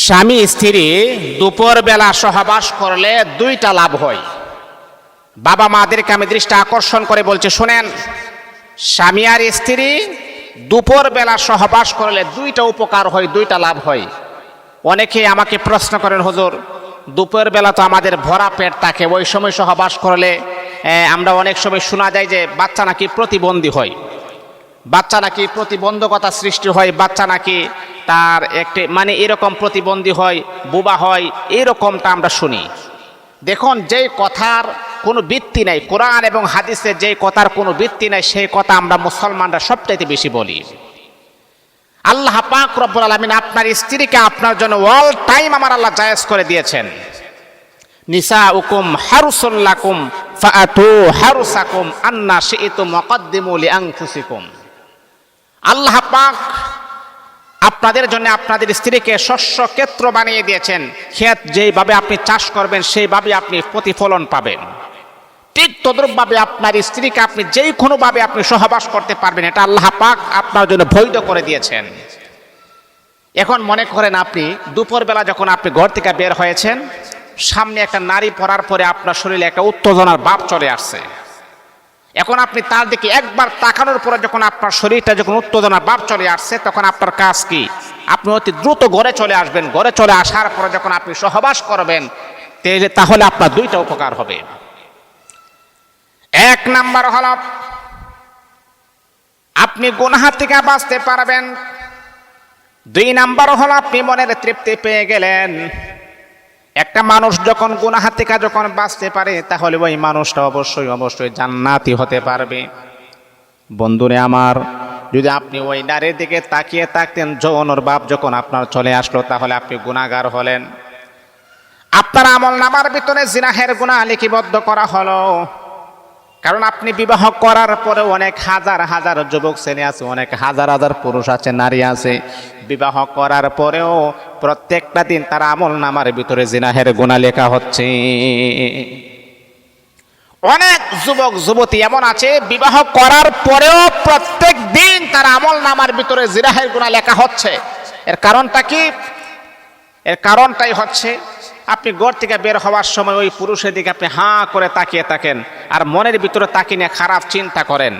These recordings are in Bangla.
স্বামী স্ত্রী দুপুর বেলা সহবাস করলে দুইটা লাভ হয়। বাবা মাদেরকে আমি দৃষ্টি আকর্ষণ করে বলছে, শোনেন, স্বামী আর স্ত্রী দুপুর বেলা সহবাস করলে দুইটা উপকার হয়, দুইটা লাভ হয়। অনেকে আমাকে প্রশ্ন করেন, হুজুর দুপুর বেলা তো আমাদের ভরা পেট থাকে, ওই সময় সহবাস করলে আমরা অনেক সময় শোনা যায় যে বাচ্চা নাকি প্রতিবন্ধী হয়। বাচ্চা নাকি প্রতিবন্ধকতা সৃষ্টি হয়, বাচ্চা নাকি তার একটি মানে এরকম প্রতিবন্ধী হয়, বুবা হয়, এরকমটা আমরা শুনি। দেখুন, যেই কথার কোনো বৃত্তি নাই, কোরআন এবং হাদিসের যেই কথার কোনো বৃত্তি নাই, সেই কথা আমরা মুসলমানরা সবচাইতে বেশি বলি। আল্লাহ পাক রব্বুল আলমিন আপনার স্ত্রীকে আপনার জন্য অল টাইম আমার আল্লাহ জায়েজ করে দিয়েছেন। নিসা উকুম হারুসুল্লাকুম ফাআতু হারুসাকুম আন্না শিইতুম ওয়াকাদ্দিমু লিআনফুসিকুম আল্লাহ পাক আপনাদের জন্য আপনাদের স্ত্রীকে শস্য ক্ষেত্র বানিয়ে দিয়েছেন। ক্ষেত যেইভাবে আপনি চাষ করবেন, সেইভাবে আপনি প্রতিফলন পাবেন। ঠিক তদ্রুপভাবে আপনার স্ত্রীকে আপনি যেই কোনোভাবে আপনি সহবাস করতে পারবেন, এটা আল্লাহ পাক আপনার জন্য বৈধ করে দিয়েছেন। এখন মনে করেন আপনি, দুপুরবেলা যখন আপনি ঘর থেকে বের হয়েছেন, সামনে একটা নারী পড়ার পরে আপনার শরীরে একটা উত্তেজনার ভাব চলে আসছে। এখন আপনি তার দিকে একবার তাকানোর পরে যখন আপনার শরীরটা যখন উত্তেজনার ভাব চলে আসছে, তখন আপনার কাজ কি? আপনি অতি দ্রুত ঘরে চলে আসবেন। ঘরে চলে আসার পরে যখন আপনি সহবাস করবেন তাহলে আপনার দুইটা উপকার হবে। এক নাম্বার হল, আপনি গুনাহা থেকে বাঁচতে পারবেন। দুই নাম্বার হল, আপনি মনের তৃপ্তি পেয়ে গেলেন। একটা মানুষ যখন গুনাহা থেকে যখন বাঁচতে পারে, তাহলে ওই মানুষটা অবশ্যই অবশ্যই জান্নাতি হতে পারবে। বন্ধুরে আমার, যদি আপনি ওই নারীর দিকে তাকিয়ে থাকতেন, যৌনর বাপ যখন আপনার চলে আসলো, তাহলে আপনি গুণাগার হলেন। আপনার আমল নামার ভিতরে জিনাহের গুণা লিখিবদ্ধ করা হলো। কারণ আপনি বিবাহ করার পরে অনেক হাজার হাজার যুবক ছেলে আছে, অনেক হাজার হাজার পুরুষ আছে, নারী আছে। বিবাহ করার পরেও প্রত্যেকটা দিন তার আমল নামার ভিতরে জিনাহের গুণা লেখা হচ্ছে। অনেক যুবক, যুবতী এমন আছে, বিবাহ করার পরেও প্রত্যেক দিন তার আমল নামার ভিতরে জিনাহের গুণা লেখা হচ্ছে। এর কারণটা কি? এর কারণটাই হচ্ছে, আপনি ঘর থেকে বের হওয়ার সময় ওই পুরুষের দিকে আপনি হাঁ করে তাকিয়ে থাকেন আর মনের ভিতরে তাকিয়ে নিয়ে খারাপ চিন্তা করেন।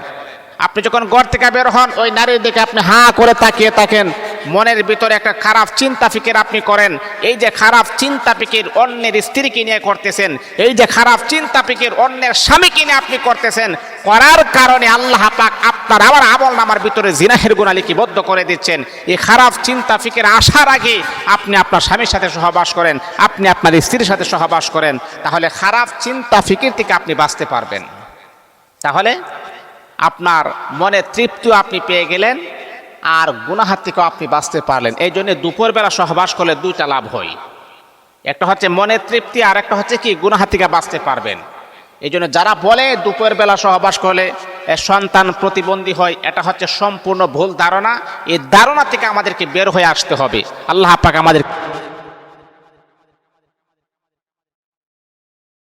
আপনি যখন ঘর থেকে বের হন, ওই নারীর দিকে আপনি হাঁ করে তাকিয়ে থাকেন। মনের ভিতরে একটা খারাপ চিন্তা ফিকির আপনি করেন। এই যে খারাপ চিন্তা ফিকির অন্যের স্ত্রীকে নিয়ে করতেছেন, এই যে খারাপ চিন্তা ফিকির অন্যের স্বামীকে নিয়ে আপনি করতেছেন, করার কারণে আল্লাহ পাক আপনার আবার আমল নামার ভিতরে জিনাহের গুণা লিপিবদ্ধ করে দিচ্ছেন। এই খারাপ চিন্তা ফিকির আসার আগে আপনি আপনার স্বামীর সাথে সহবাস করেন, আপনি আপনার স্ত্রীর সাথে সহবাস করেন, তাহলে খারাপ চিন্তা ফিকির থেকে আপনি বাঁচতে পারবেন। তাহলে আপনার মনে তৃপ্তিও আপনি পেয়ে গেলেন আর গুনাহার থেকেও আপনি বাঁচতে পারলেন। এই জন্য দুপুরবেলা সহবাস করলে দুইটা লাভ হয়। একটা হচ্ছে মনের তৃপ্তি, আর একটা হচ্ছে কি, গুনাহার থেকে বাঁচতে পারবেন। এই জন্য যারা বলে দুপুরের বেলা সহবাস করলে সন্তান প্রতিবন্ধী হয়, এটা হচ্ছে সম্পূর্ণ ভুল ধারণা। এই ধারণা থেকে আমাদেরকে বের হয়ে আসতে হবে। আল্লাহ পাক আমাদের